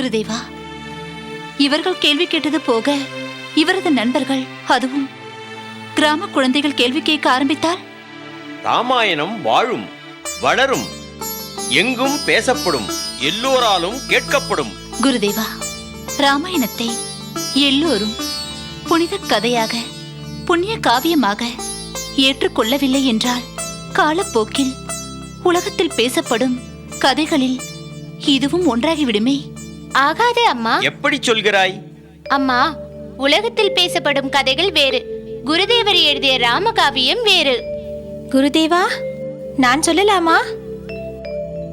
குருதேவா இவர்கள் கேள்வி கேட்டது போக இவரது நண்பர்கள் அதுவும் கிராம குழந்தைகள் கேள்வி கேட்க ஆரம்பித்தால்? ராமாயணம் வாழும் வளரும் எங்கும் பேசப்படும் எல்லோராலும் கேட்கப்படும். குருதேவா ராமாயணத்தை எல்லோரும் புனித கதையாக புண்ணிய காவியமாக ஏற்றுக்கொள்ளவில்லை என்றால் காலப்போக்கில் உலகத்தில் பேசப்படும் கதைகளில் இதுவும் ஒன்றாகிவிடுமே? ஆகாது அம்மா. எப்படி சொல்கிறாய்? அம்மா உலகத்தில் பேசப்படும் கதைகள் வேறு. குருதேவர் எழுதிய ராமகாவியம் வேறு. குருதேவா நான் சொல்லலாமா?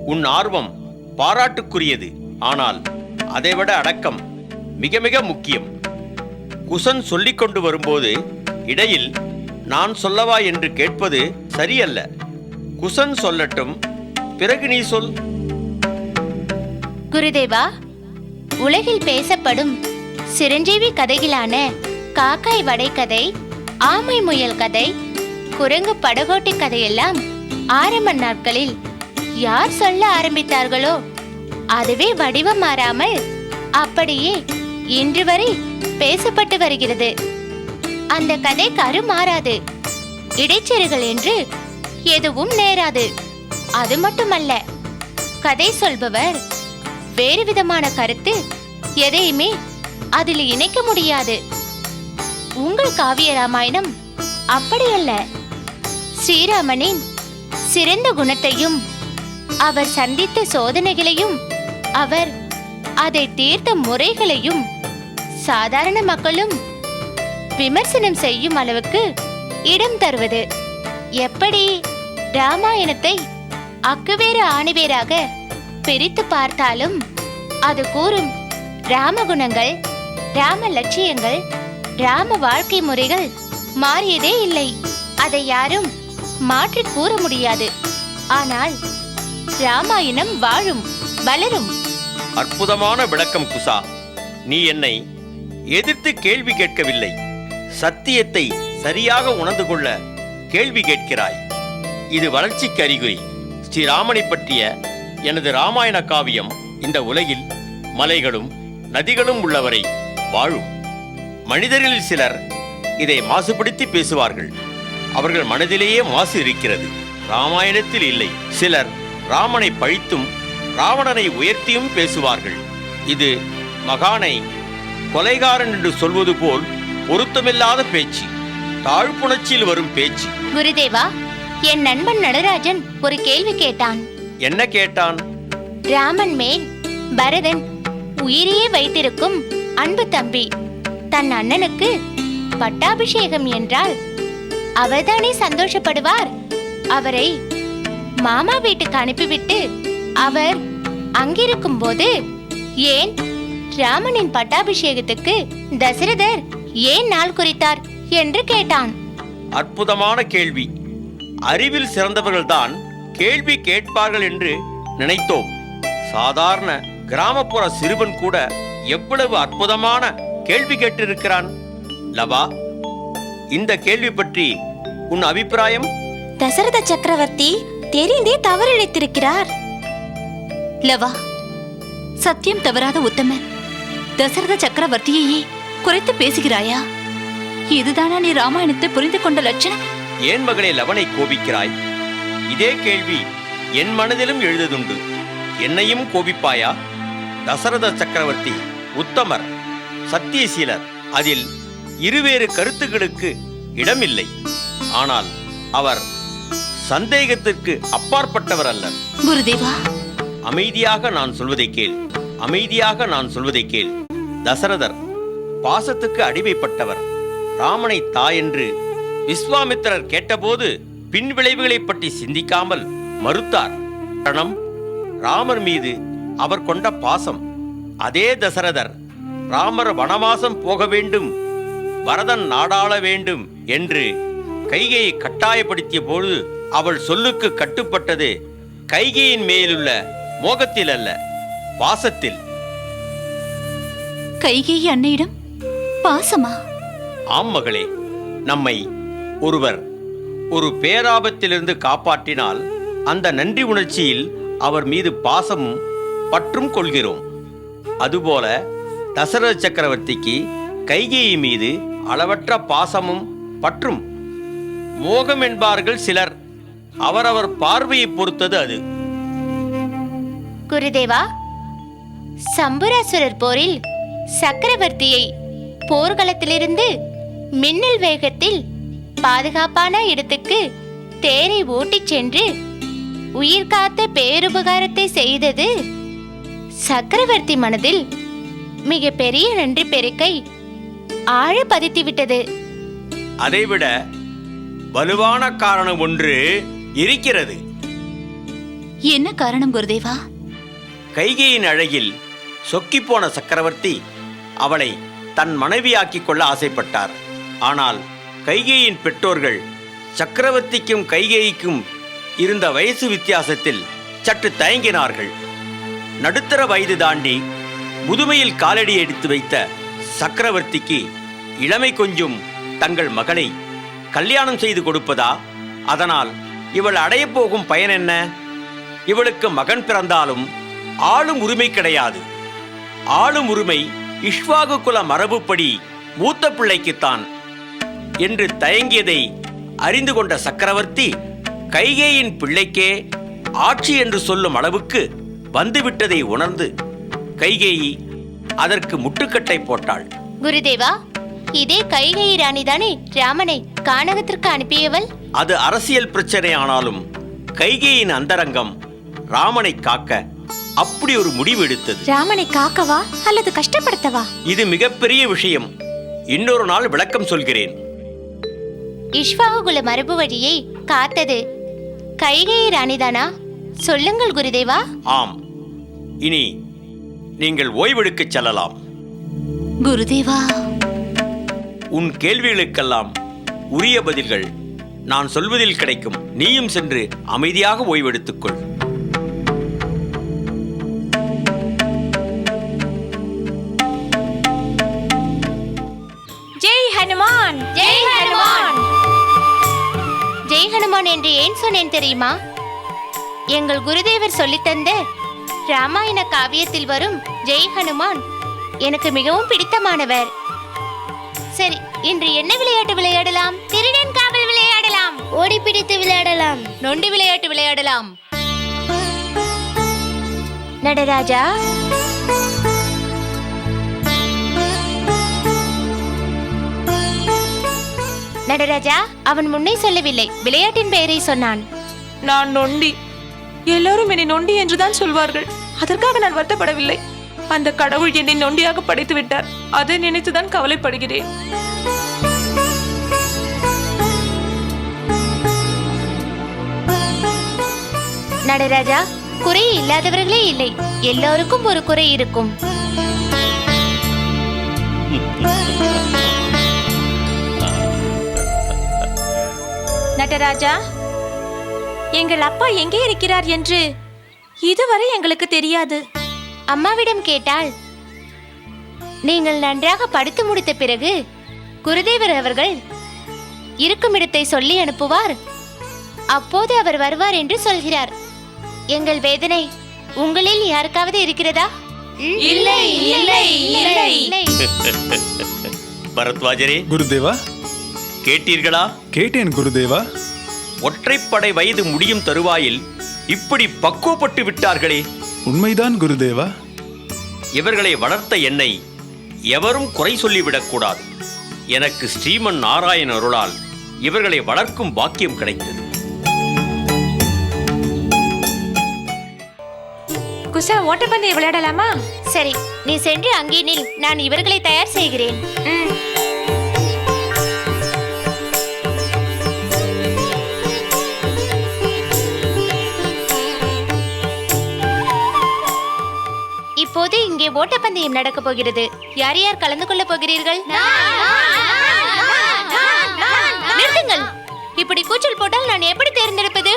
உன் ஆர்வம் பாராட்டுக்குரியது. ஆனால் அதைவிட அடக்கம் மிக மிக முக்கியம். குசன் சொல்லிக் கொண்டு வரும்போது இடையில் நான் சொல்லவா என்று கேட்பது சரியல்ல. குசன் சொல்லட்டும் பிறகு நீ சொல். குருதேவா உலகில் பேசப்படும் சிரஞ்சீவி கதைகளான காக்காய் வடை கதை ஆமை முயல் கதை குரங்கு படகோட்டி கதையெல்லாம் ஆரம்ப நாட்களில் யார் சொல்ல ஆரம்பித்தார்களோ அதுவே வடிவம் மாறாமல் அப்படியே இன்று வரை பேசப்பட்டு வருகிறது. அந்த கதை கரு மாறாது இடைச்செருகள் என்று எதுவும் நேராது. அது மட்டுமல்ல கதை சொல்பவர் வேறு விதமான கருத்து எதையுமே அதில் இணைக்க முடியாது. உங்கள் காவிய ராமாயணம் அப்படியல்ல. ஸ்ரீராமனின் சிறந்த குணத்தையும் அவர் சந்தித்த சோதனைகளையும் அவர் அதை தீர்த்த முறைகளையும் சாதாரண மக்களும் விமர்சனம் செய்யும் அளவுக்கு இடம் தருவது. எப்படி? ராமாயணத்தை அக்குவேறு ஆணிவேராக பிரித்து பார்த்தாலும் அது கூறும் ராமகுணங்கள் ராம லட்சியங்கள் ராம வாழ்க்கை முறைகள் மாறியதே இல்லை. அதை யாரும் மாற்றி கூற முடியாது. ஆனால் ராமாயணம் வாழும் வளரும். அற்புதமான விளக்கம் குசா. நீ என்னை எதிர்த்து கேள்வி கேட்கவில்லை. சத்தியத்தை சரியாக உணர்ந்து கொள்ள கேள்வி கேட்கிறாய். இது வளர்ச்சிக்கு அறிகுறி. ஸ்ரீராமனை பற்றிய எனது ராமாயண காவியம் இந்த உலகில் மலைகளும் நதிகளும் உள்ளவரை வாழும். மனிதர்களில் சிலர் இதை மாசுபடுத்தி பேசுவார்கள். அவர்கள் மனதிலேயே மாசு இருக்கிறது. ராமாயணத்தில் இல்லை. சிலர் ராமனை பழித்தும் ராவணனை உயர்த்தியும் பேசுவார்கள். இது மகானை கொலைகாரன் என்று சொல்வது போல் பொருத்தமில்லாத பேச்சு. தாழ்ப்புணர்ச்சியில் வரும் பேச்சு. குருதேவா என் நண்பன் நடராஜன் ஒரு கேள்வி கேட்டான். என்ன கேட்டான்? ராமன் மேல் பரதன் உயிரையே வைத்திருக்கும் அன்பு தம்பி தன் அண்ணனுக்கு பட்டாபிஷேகம் என்றால் அவர்தானே சந்தோஷப்படுவார்? அவரை மாமா வீட்டுக்கு அனுப்பிவிட்டு அவர் அங்கிருக்கும் போது ஏன் ராமனின் பட்டாபிஷேகத்துக்கு தசரதர் ஏன் நாள் குறித்தார் என்று கேட்டான். அற்புதமான கேள்வி. அறிவில் சிறந்தவர்கள்தான் கேள்வி கேட்பார்கள் என்று நினைத்தோம். சாதாரண கிராமப்புற சிறுவன் கூட எவ்வளவு அற்புதமான கேள்வி கேட்டிருக்கிறான்? லவா இந்த கேள்வி பற்றி உன் அபிப்பிராயம்? தசரத சக்கரவர்த்தி தெரிந்தே தவறிழைத்திருக்கிறார். லவா சத்தியம் தவறாத உத்தமன். தசரத சக்கரவர்த்தியையே குறைத்து பேசுகிறாயா? இதுதானா நீ ராமாயணத்தை புரிந்து கொண்ட லட்சணம்? ஏன் மகளே லவனை கோபிக்கிறாய்? இதே கேள்வி என் மனதிலும் எழுதுதுண்டு. என்னையும் கோபிப்பாயா? தசரத சக்கரவர்த்தி உத்தமர் சத்தியசீலர் அதில் இருவேறு கருத்துக்களுக்கு இடமில்லை. ஆனால் அவர் சந்தேகத்திற்கு அப்பாற்பட்டவர் அல்லர். குருதேவா! அமைதியாக நான் சொல்வதை கேள். அமைதியாக நான் சொல்வதை கேள். தசரதர் பாசத்துக்கு அடிமைப்பட்டவர். ராமனை தாயென்று விஸ்வாமித்திரர் கேட்டபோது பின் விளைவுகளைப் பற்றி சிந்திக்காமல் மறுத்தார். காரணம் ராமர் மீது அவர் கொண்ட பாசம். அதே தசரதர் ராமர் வனவாசம் போக வேண்டும் பரதன் நாடாள வேண்டும் என்று கைகையை கட்டாயப்படுத்திய பொழுது அவள் சொல்லுக்கு கட்டுப்பட்டது கைகையின் மேலுள்ள மோகத்தில் அல்ல பாசத்தில். கைகேயி அன்னையிடம் பாசமா? ஆம் மகளே நம்மை ஒருவர் ஒரு பேராபத்திலிருந்து காப்பாற்றினால் அந்த நன்றி உணர்ச்சியில் அவர் மீது பாசமும் பற்றும் கொள்கிறோம். அதுபோல தசரத சக்கரவர்த்திக்கு கைகேயி மீது அளவற்ற பாசமும் பற்றும். மோகம் என்பார்கள் சிலர். அவரவர் பார்வையை பொறுத்தது அது. குருதேவா சம்புராசுரர் போரில் சக்கரவர்த்தியை போர்க்களத்திலிருந்து மின்னல் வேகத்தில் பாதுகாப்பான இடத்துக்கு தேரை ஓட்டிச் சென்று உயிர் காத்த பேருபகாரத்தை செய்தது. சக்கரவர்த்தி மனதில் மிக பெரிய நன்றி பெருக்கை ஆழ பதித்து விட்டது அதைவிட வலுவான காரணம் ஒன்று இருக்கிறது. என்ன காரணம் குருதேவா? கைகையின் அழகில் சொக்கிப்போன சக்கரவர்த்தி அவளை தன் மனைவியாக்கிக் கொள்ள ஆசைப்பட்டார். ஆனால் கைகேயின் பெற்றோர்கள் சக்கரவர்த்திக்கும் கைகேயிக்கும் இருந்த வயசு வித்தியாசத்தில் சற்று தயங்கினார்கள். நடுத்தர வயது தாண்டி முதுமையில் காலடி எடுத்து வைத்த சக்கரவர்த்திக்கு இளமை கொஞ்சம் தங்கள் மகளை கல்யாணம் செய்து கொடுப்பதா? அதனால் இவள் அடையப் போகும் பயன் என்ன? இவளுக்கு மகன் பிறந்தாலும் ஆளும் உரிமை கிடையாது. ஆளும் உரிமை இஷ்வாகு குல மரபுப்படி மூத்த பிள்ளைக்குத்தான். என்று தயங்கியதை அறிந்து கொண்ட சக்கரவர்த்தி கைகேயின் பிள்ளைக்கே ஆட்சி என்று சொல்லும் அளவுக்கு வந்துவிட்டதை உணர்ந்து கைகேயி அதற்கு முட்டுக்கட்டை போட்டாள். குருதேவா இதே கைகை ராணிதானே ராமனை கானகத்திற்கு அனுப்பியவள்? அது அரசியல் பிரச்சனை ஆனாலும் கைகேயின் அந்தரங்கம் ராமனை காக்க அப்படி ஒரு முடிவு எடுத்தது. ராமனை காக்கவா அல்லது கஷ்டப்படுத்தவா? இது மிகப்பெரிய விஷயம். இன்னொரு நாள் விளக்கம் சொல்கிறேன். இஷ்வாகுல மரபு வழியை காத்தது. கைகை ராணிதானா? சொல்லுங்கள் குருதேவா. ஆம். இனி நீங்கள் ஓய்வெடுக்கச் செல்லலாம். குருதேவா. உன் கேள்விகளுக்கெல்லாம் உரிய பதில்கள் நான் சொல்வதில் கிடைக்கும். நீயும் சென்று அமைதியாக ஓய்வெடுத்துக்கொள். ஏன் சொன்னேன் தெரியுமா? எங்கள் குருதேவர் சொல்லித்தந்த ராமாயண காவியத்தில் வரும் ஜெய் ஹனுமான் எனக்கு மிகவும் பிடித்தமானவர். சரி இன்று என்ன விளையாட்டு விளையாடலாம்? திருடன் காவல் விளையாடலாம். ஓடி பிடித்து விளையாடலாம். நொண்டி விளையாட்டு விளையாடலாம். நடராஜா நடராஜா அவன் முன்னே சொல்லவில்லை. விளையாட்டின் பெயரை சொன்னான். நான் நொண்டி. எல்லாரும் என்னை நொண்டி என்றுதான் சொல்வார்கள். அதற்காக நான் வருத்தப்படவில்லை. அந்த கடவுள் என்னை நொண்டியாக படைத்து விட்டார் அதை நினைத்துதான் கவலைப்படுகிறேன். நடராஜா குறை இல்லாதவர்களே இல்லை. எல்லோருக்கும் ஒரு குறை இருக்கும். நடராஜா எங்கள் அப்பா எங்கே இருக்கிறார் என்று இதுவரை எங்களுக்கு தெரியாது. அம்மாவிடம் கேட்டால் நீங்கள் நன்றாக படுத்து முடித்த பிறகு குருதேவர் அவர்கள் இருக்கும் இடத்தை சொல்லி அனுப்புவார். அப்போது அவர் வருவார் என்று சொல்கிறார். எங்கள் வேதனை உங்களில் யாருக்காவது இருக்கிறதா? இல்லை இல்லை. இல்லை இல்லை. பரத்வாஜரே. குருதேவா கேட்டீர்களா? கேட்டேன் குருதேவா. ஒற்றைப்படை வயது முடியும் தருவாயில் இப்படி பக்குவப்பட்டு விட்டார்களே. உண்மைதான் குருதேவா. இவர்களை வளர்த்த என்னை எவரும் குறை சொல்லிவிடக்கூடாது. எனக்கு ஸ்ரீமன் நாராயண அருளால் இவர்களை வளர்க்கும் பாக்கியம் கிடைத்தது. குசா ஓட்டப்பந்தயம் விளையாடலாமா? சரி நீ சென்று அங்கே நில். நான் இவர்களை தயார் செய்கிறேன். இப்போது இங்கே ஓட்டப்பந்தயம் நடக்க போகிறது. யார் யார் கலந்து கொள்ள போகிறீர்கள்? நிறுத்துங்கள். இப்படி கூச்சல் போட்டால் நான் எப்படி தேர்ந்தெடுப்பது?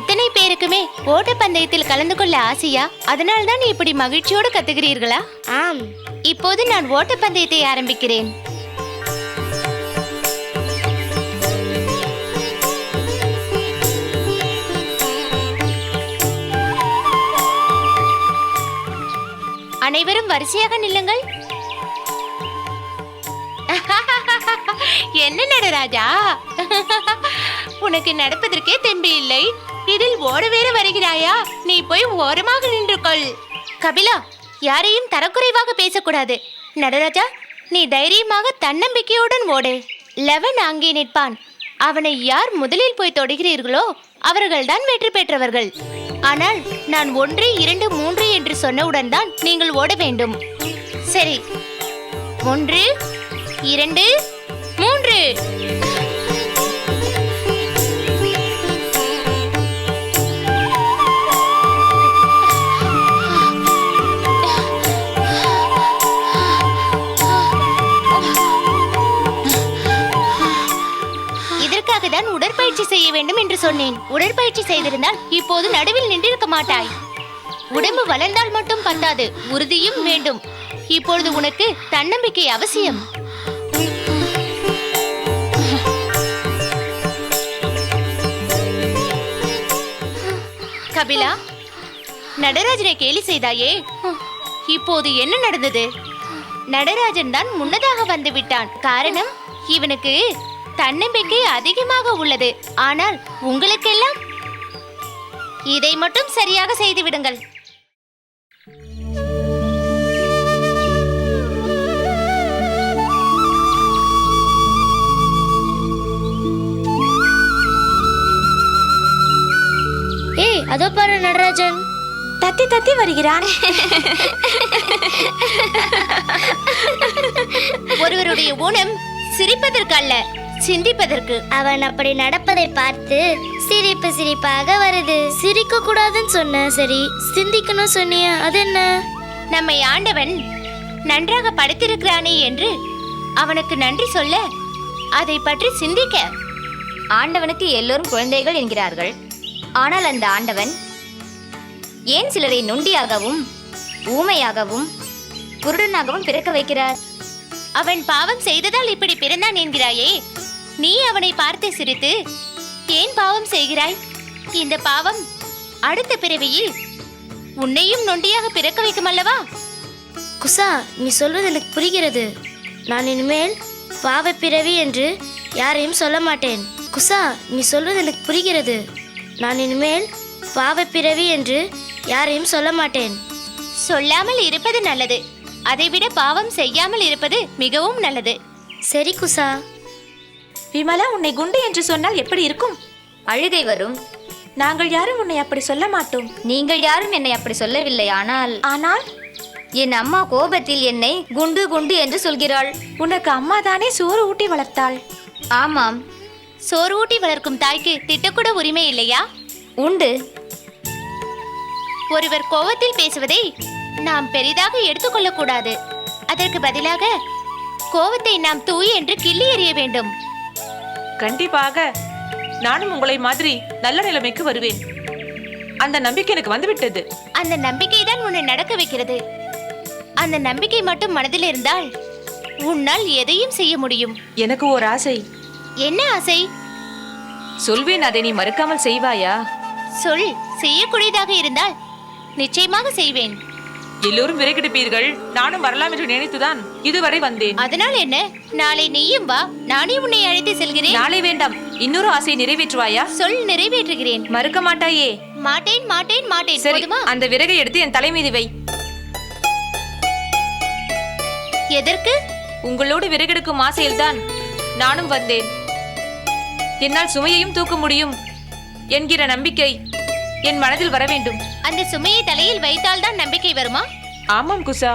இத்தனை பேருக்குமே ஓட்டப்பந்தயத்தில் கலந்து கொள்ள ஆசையா? அதனால் தான் இப்படி மகிழ்ச்சியோடு கத்துகிறீர்களா? ஆம். இப்போது நான் ஓட்டப்பந்தயத்தை ஆரம்பிக்கிறேன். அனைவரும் வரிசையாக நில்லுங்கள். என்ன நடராஜா உனக்கு நடப்பதற்கே தெம்பு இல்லை. இதில் ஓட வேற வருகிறாயா? நீ போய் ஓரமாக நின்று கொள். கபிலா யாரையும் தரக்குறைவாக பேசக்கூடாது. நடராஜா நீ தைரியமாக தன்னம்பிக்கையுடன் ஓடு. லெவன் அங்கே நிற்பான். அவனை யார் முதலில் போய் தொடுகிறீர்களோ அவர்கள்தான் வெற்றி பெற்றவர்கள். ஆனால் நான் ஒன்று இரண்டு மூன்று என்று சொன்னவுடன் தான் நீங்கள் ஓட வேண்டும். சரி. ஒன்று இரண்டு மூன்று. தான் உடற்பயிற்சி செய்ய வேண்டும் என்று சொன்னேன். உடற்பயிற்சி செய்திருந்தால் இப்போது நடுவில் நின்றிருக்க மாட்டாய். உடம்பு வளர்ந்தால் மட்டும் பத்தாது உறுதியும் வேண்டும். இப்பொழுது உனக்கு தன்னம்பிக்கை அவசியம். கபிலா நடராஜனை கேலி செய்தாயே? இப்போது என்ன நடந்தது? நடராஜன் தான் முன்னதாக வந்து விட்டான். காரணம் இவனுக்கு தன்னம்பிக்கை அதிகமாக உள்ளது. ஆனால் உங்களுக்கெல்லாம்? இதை மட்டும் சரியாக செய்து விடுங்கள் ஏய் அதோ பாரு நடராஜன். தத்தி தத்தி வருகிறான். ஒருவருடைய ஊனம் சிரிப்பதற்கு அல்ல சிந்திப்பதற்கு அவன் அப்படி நடப்பதை பார்த்து சிரிப்பு சிரிப்பாக வருது. சிரிக்க கூடாதுன்னு சொன்ன சரி சிந்திக்கணும் சொன்னியா அது என்ன? நம்மை ஆண்டவன் நன்றாக படைத்திருக்கிறானே என்று அவனுக்கு நன்றி சொல்ல அதை பற்றி சிந்திக்க ஆண்டவனுக்கு எல்லோரும் குழந்தைகள் என்கிறார்கள். ஆனால் அந்த ஆண்டவன் ஏன் சிலரை நொண்டியாகவும் ஊமையாகவும் குருடனாகவும் பிறக்க வைக்கிறார்? அவன் பாவம் செய்ததால் இப்படி பிறந்தான் என்கிறாயே. நீ அவனை பார்த்து சிரித்து ஏன் பாவம் செய்கிறாய்? இந்த பாவம் அடுத்த பிறவியில் உன்னையும் நொண்டியாக பிறக்க வைக்கும் அல்லவா? குசா நீ சொல்வது எனக்கு புரிகிறது. நான் இனிமேல் பாவ பிறவி என்று யாரையும் சொல்ல மாட்டேன். குசா நீ சொல்வது எனக்கு புரிகிறது. நான் இனிமேல் பாவ பிறவி என்று யாரையும் சொல்ல மாட்டேன். சொல்லாமல் இருப்பது நல்லது. அதைவிட பாவம் செய்யாமல் இருப்பது மிகவும் நல்லது. சரி குசா. விமலா உன்னை குண்டு என்று சொன்னால் எப்படி இருக்கும்? அழுகை வரும். நாங்கள் யாரும் உன்னை அப்படி சொல்ல மாட்டோம். நீங்கள் யாரும் என்னை அப்படி சொல்லவில்லை ஆனால் ஆனால்? என் அம்மா கோபத்தில் என்னை குண்டு குண்டு என்று சொல்கிறாள். உனக்கு அம்மா தானே சோறு ஊட்டி வளர்த்தாள். ஆமாம். சோறு ஊட்டி வளர்க்கும் தாய்க்கு திட்டக்கூட உரிமை இல்லையா? உண்டு. ஒருவர் கோவத்தில் பேசுவதை நாம் பெரிதாக எடுத்துக்கொள்ளக் கூடாது அதற்கு பதிலாக கோவத்தை நாம் தூய் என்று கிள்ளி எறிய வேண்டும். கண்டிப்பாக. நானும் உங்களை மாதிரி நல்ல நிலைமைக்கு வருவேன். அந்த நம்பிக்கை எனக்கு வந்துவிட்டது. அந்த நம்பிக்கை தான் உன்னை நடக்க வைக்கிறது. அந்த நம்பிக்கை மட்டும் மனதில் இருந்தால் உன்னால் எதையும் செய்ய முடியும். எனக்கு ஓர் ஆசை. என்ன ஆசை? சொல்வேன் அதை நீ மறுக்காமல் செய்வாயா? சொல் செய்யக்கூடியதாக இருந்தால் நிச்சயமாக செய்வேன். எல்லோரும் விரைகிடுப்பீர்கள். நானும் வரலாம் என்று நினைத்துதான் இதுவரை வந்தேன். அதனால் என்ன? நாளை நீயும் வா. நானே உன்னை அழைத்து செல்கிறேன். நாளை வேண்டாம். இன்னொரு ஆசையை நிறைவேற்றுவாயா? சொல் நிறைவேற்றுகிறேன். மறுக்க மாட்டாயே. மாட்டேன் மாட்டேன் மாட்டேன். சரி போதுமா? அந்த விறகை எடுத்து என் தலை மீது வை. எதற்கு? உங்களோடு விறகெடுக்கும் ஆசையில்தான் நானும் வந்தேன். என்னால் சுமையையும் தூக்க முடியும் என்கிற நம்பிக்கை என் மனதில் வர வேண்டும் அந்த சுமையை தலையில் வைத்தால்தான் நம்பிக்கை வருமா? ஆமாம் குசா.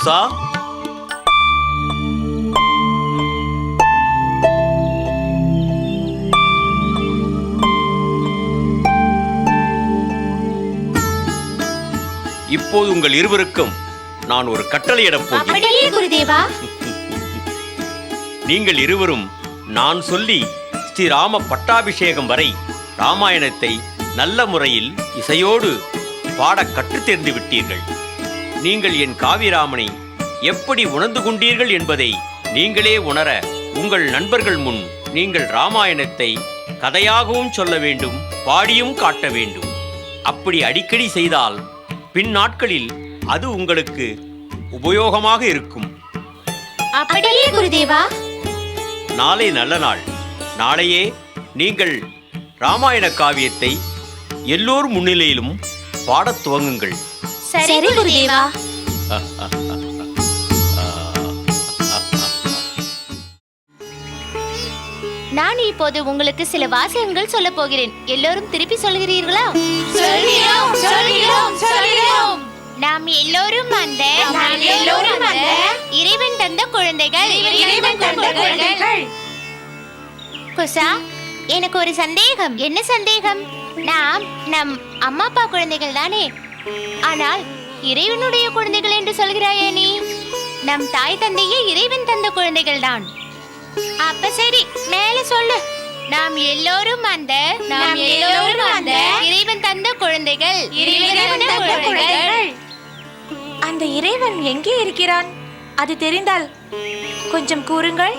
குசா இப்போது உங்கள் இருவருக்கும் நான் ஒரு கட்டளையிடப் போகிறேன். நீங்கள் இருவரும் நான் சொல்லி ஸ்ரீராம பட்டாபிஷேகம் வரை ராமாயணத்தை நல்ல முறையில் இசையோடு பாடக் கற்றுத் தேர்ந்து விட்டீர்கள். நீங்கள் என் காவிராமனை எப்படி உணர்ந்து கொண்டீர்கள் என்பதை நீங்களே உணர உங்கள் நண்பர்கள் முன் நீங்கள் ராமாயணத்தை கதையாகவும் சொல்ல வேண்டும் பாடியும் காட்ட வேண்டும். அப்படி அடிக்கடி செய்தால் பின் நாட்களில் அது உங்களுக்கு உபயோகமாக இருக்கும். அப்படியே குருதேவா. நாளை நல்ல நாள். நாளையே நீங்கள் ராமாயண காவியத்தை எல்லோர் முன்னிலையிலும் பாடத் துவங்குங்கள். சரி குருதேவா. நான் இப்போது உங்களுக்கு சில வாசகங்கள் சொல்ல போகிறேன். எல்லோரும் திருப்பி சொல்கிறீர்களா? நாம் எல்லோரும் அந்த எல்லோரும் அந்த இறைவன் தந்த குழந்தைகள். இறைவன் தந்த குழந்தைகள். குசா எனக்கு ஒரு சந்தேகம். என்ன சந்தேகம்? நாம் நம் அம்மா அப்பா குழந்தைகள் தானே. ஆனால் இறைவனுடைய குழந்தைகள் என்று சொல்கிறாயே நீ? நம் தாய் தந்தையே இறைவன் தந்த குழந்தைகள் தான் அப்ப சரி மேல சொல்லு. நாம் எல்லோரும் அந்த நாம் எல்லோரும் அந்த இறைவன் தந்த குழந்தைகள். இறைவன் தந்த குழந்தைகள். அந்த இறைவன் எங்கே இருக்கிறான்? அது தெரிந்தால் கொஞ்சம் கூறுங்கள்.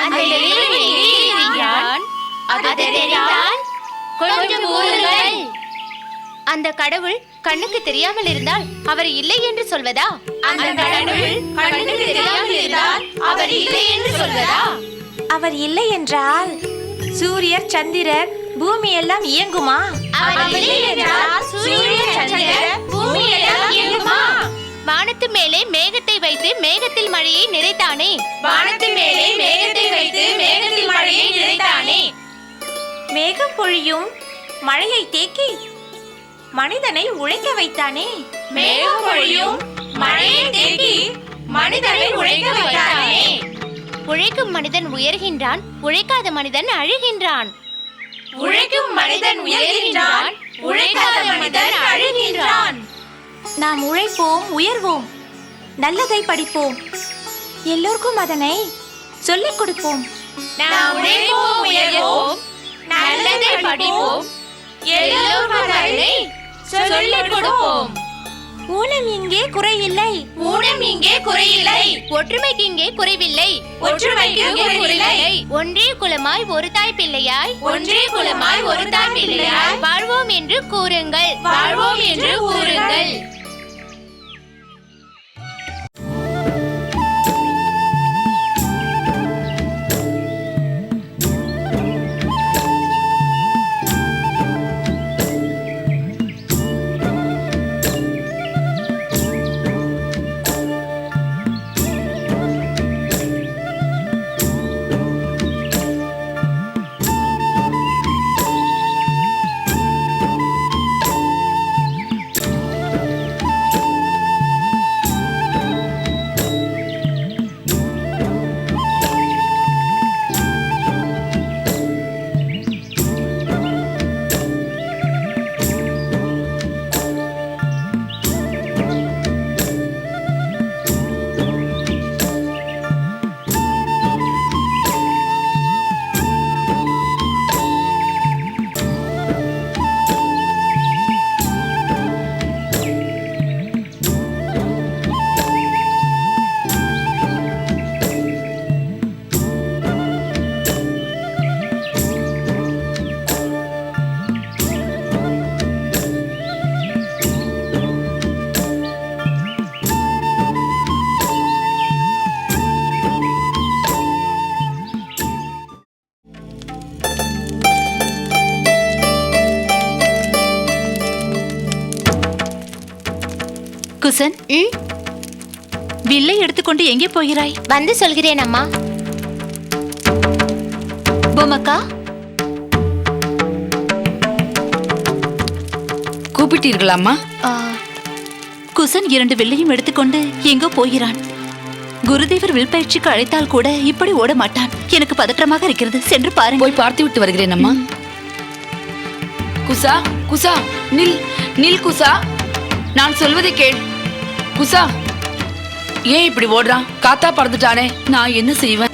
அந்த இறைவன் எங்கே இருக்கிறான்? அது தெரிந்தால் கொஞ்சம் கூறுங்கள். அந்த கடவுள் கண்ணுக்கு தெரியாமல் இருந்தால் அவர் இல்லை என்று சொல்வதா? அந்த கடவுள் கண்ணுக்கு தெரியாமல் இருந்தால் அவர் இல்லை என்று சொல்வதா? அவர் இல்லை என்றால் சூரியர் சந்திரர் பூமி எல்லாம் இயங்குமா? அவர் இல்லை என்றால் சூரியன் சந்திரன் பூமி எல்லாம் இயங்குமா? வானத்து மேலே மேகத்தை வைத்து மேகத்தில் மழையை நிறைத்தானே? வானத்து மேலே மேகத்தை வைத்து மேகத்தில் மழையை நிறைத்தானே? மேகம் பொழியும் மழையை தேக்கி மனிதனை உழைக்க வைத்தானே? மேகம் பொழியும் மழையை தேக்கி மனிதனை உழைக்க வைத்தானே? உழைக்கும் மனிதன் உயர்கின்றான் உழைக்காத மனிதன் அழுகின்றான். உழைக்கும் மனிதன் உயர்கின்றான் உழைக்காத மனிதன் அழுகின்றான். நாம் உழைப்போம் உயர்வோம் நல்லதை படிப்போம். எல்லோருக்கும் அதனை சொல்லிக் கொடுப்போம். நாம் உழைப்போம் உயர்வோம் நல்லதை படிப்போம். எல்லோரும் அதனை சொல்லிக் கொடுப்போம் ஊனம் இங்கே குறையில்லை. ஊனம் இங்கே குறையில்லை. ஒற்றுமைக்கு இங்கே குறைவில்லை. ஒற்றுமைக்கு குறைவில்லை. ஒன்றே குலமாய் ஒரு தாய் பிள்ளையாய் ஒன்றே குலமாய் ஒரு தாய் பிள்ளையாய் வாழ்வோம் என்று கூறுங்கள். வாழ்வோம் என்று கூறுங்கள். குசன் வில்லை எடுத்துக்கொண்டு எங்கே போகிறாய்? வந்து சொல்கிறேன் அம்மா. பொம்மக்கா கூப்பிட்டீர்களாம்மா ஆ, குசன் இரண்டு வில்லையும் எடுத்துக்கொண்டு எங்கோ போகிறான். குருதேவர் வில் பயிற்சிக்கு அழைத்தால் கூட இப்படி ஓட மாட்டான். எனக்கு பதற்றமாக இருக்கிறது. சென்று பாருங்க போய் பார்த்து விட்டு வருகிறேன் அம்மா. குசா குசா நில் நில் குசா. நான் சொல்வதை கேள். புசா ஏன் இப்படி ஓடுறான்? காத்தா பறந்துட்டானே. நான் என்ன செய்வேன்?